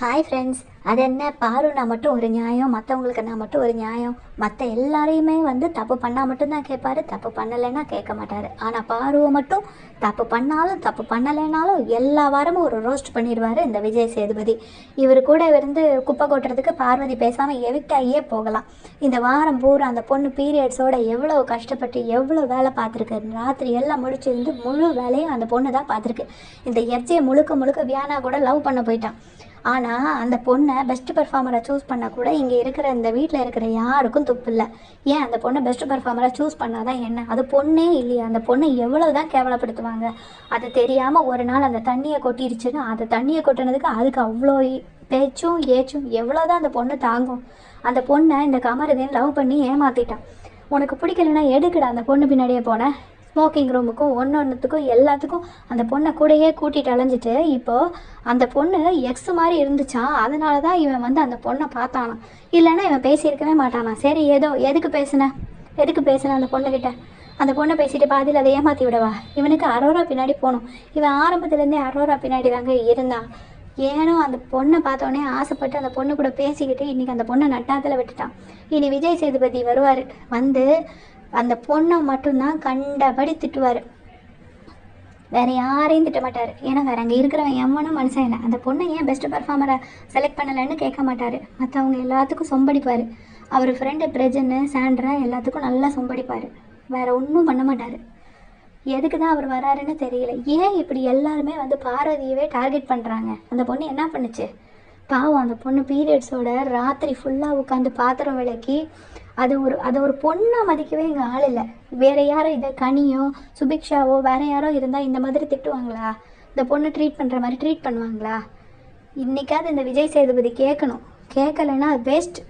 Hi friends அது என்ன? பாருனா மட்டும் ஒரு நியாயம் மற்றவங்களுக்கு நான் மட்டும் ஒரு நியாயம். மற்ற எல்லாரையுமே வந்து தப்பு பண்ணால் மட்டும்தான் கேட்பாரு தப்பு பண்ணலைன்னா கேட்க மாட்டார். ஆனால் பாருவை மட்டும் தப்பு பண்ணாலும் தப்பு பண்ணலைனாலும் எல்லா வாரமும் ஒரு ரோஸ்ட் பண்ணிடுவார் இந்த விஜய் சேதுபதி. இவர் கூட இருந்து குப்பை கொட்டுறதுக்கு பார்வதி பேசாமல் எவிக்ட் போகலாம். இந்த வாரம் பூரா அந்த பொண்ணு பீரியட்ஸோட எவ்வளோ கஷ்டப்பட்டு எவ்வளோ வேலை பார்த்துருக்கு ராத்திரி எல்லாம் முடிச்சிருந்து முழு வேலையும் அந்த பொண்ணு தான் பார்த்துருக்கு. இந்த எஃப்ஜே முழுக்க முழுக்க வியானா கூட லவ் பண்ண போயிட்டான். ஆனால் அந்த பொண்ணை பெஸ்ட் பெர்ஃபார்மரை சூஸ் பண்ண கூட இங்கே இருக்கிற இந்த வீட்டில் இருக்கிற யாருக்கும் துப்பு இல்லை. ஏன் அந்த பொண்ணை பெஸ்ட் பெர்ஃபார்மரை சூஸ் பண்ணாதான் என்ன? அது பொண்ணே இல்லையா. அந்த பொண்ணை எவ்வளோ தான் கேவலப்படுத்துவாங்க. அது தெரியாமல் ஒரு நாள் அந்த தண்ணியை கொட்டிடுச்சுன்னா அந்த தண்ணியை கொட்டினதுக்கு அதுக்கு அவ்வளோ பேச்சும் ஏச்சும் எவ்வளோ தான் அந்த பொண்ணு தாங்கும். அந்த பொண்ணை இந்த கமரதேன்னு லவ் பண்ணி ஏமாற்றிட்டான் உனக்கு பிடிக்கலன்னா எடுக்கடா அந்த பொண்ணு பின்னாடியே போனேன் ஸ்மோக்கிங் ரூமுக்கும் ஒன்று ஒன்றுத்துக்கும் எல்லாத்துக்கும் அந்த பொண்ணை கூடயே கூட்டிகிட்டு அலைஞ்சிட்டு இப்போது அந்த பொண்ணு எக்ஸ் மாதிரி இருந்துச்சான் அதனால தான் இவன் வந்து அந்த பொண்ணை பார்த்தானான் இல்லைன்னா இவன் பேசியிருக்கவே மாட்டானா சரி ஏதோ எதுக்கு பேசின? எதுக்கு பேசின அந்த பொண்ணுக்கிட்ட அந்த பொண்ணை பேசிட்டு பாதியில் அதை ஏமாற்றி விடவா? இவனுக்கு அரோரா பின்னாடி போகணும். இவன் ஆரம்பத்துலேருந்தே அரோரா பின்னாடி தாங்க இருந்தான். ஏனோ அந்த பொண்ணை பார்த்தோன்னே ஆசைப்பட்டு அந்த பொண்ணு கூட பேசிக்கிட்டு இன்றைக்கி அந்த பொண்ணை நட்டாத்தில் விட்டுட்டான். இனி விஜய் சேதுபதி வருவார். வந்து அந்த பொண்ணை மட்டும்தான் கண்டபடி திட்டுவார். வேற யாரையும் திட்ட மாட்டார். ஏன்னா வேற அங்கே இருக்கிறவன் எவனும் மனுஷன் இல்லை. அந்த பொண்ணை ஏன் பெஸ்ட் பர்ஃபார்மரை செலக்ட் பண்ணலைன்னு கேட்க மாட்டார். மற்றவங்க எல்லாத்துக்கும் சொம்படிப்பார். அவர் ஃப்ரெண்டு பிரஜன்னு சாண்ட்ரா எல்லாத்துக்கும் நல்லா சொம்படிப்பார். வேற ஒன்றும் பண்ண மாட்டார். எதுக்கு தான் அவர் வராருன்னு தெரியல. ஏன் இப்படி எல்லாருமே வந்து பார்வதியவே டார்கெட் பண்ணுறாங்க அந்த பொண்ணு என்ன பண்ணுச்சு? பாவம் அந்த பொண்ணு பீரியட்ஸோட ராத்திரி ஃபுல்லாக உட்காந்து பாத்திரம் விளக்கி அது ஒரு அதை ஒரு பொண்ணை மதிக்கவே இங்கே ஆள் இல்லை. வேற யாரோ இதை கனியோ சுபிக்ஷாவோ வேற யாரோ இருந்தால் இந்த மாதிரி திட்டுவாங்களா? இந்த பொண்ணு ட்ரீட் பண்ணுற மாதிரி ட்ரீட் பண்ணுவாங்களா? இன்னைக்காவது இந்த விஜய் சேதுபதி கேட்கணும் கேட்கலைன்னா வேஸ்ட்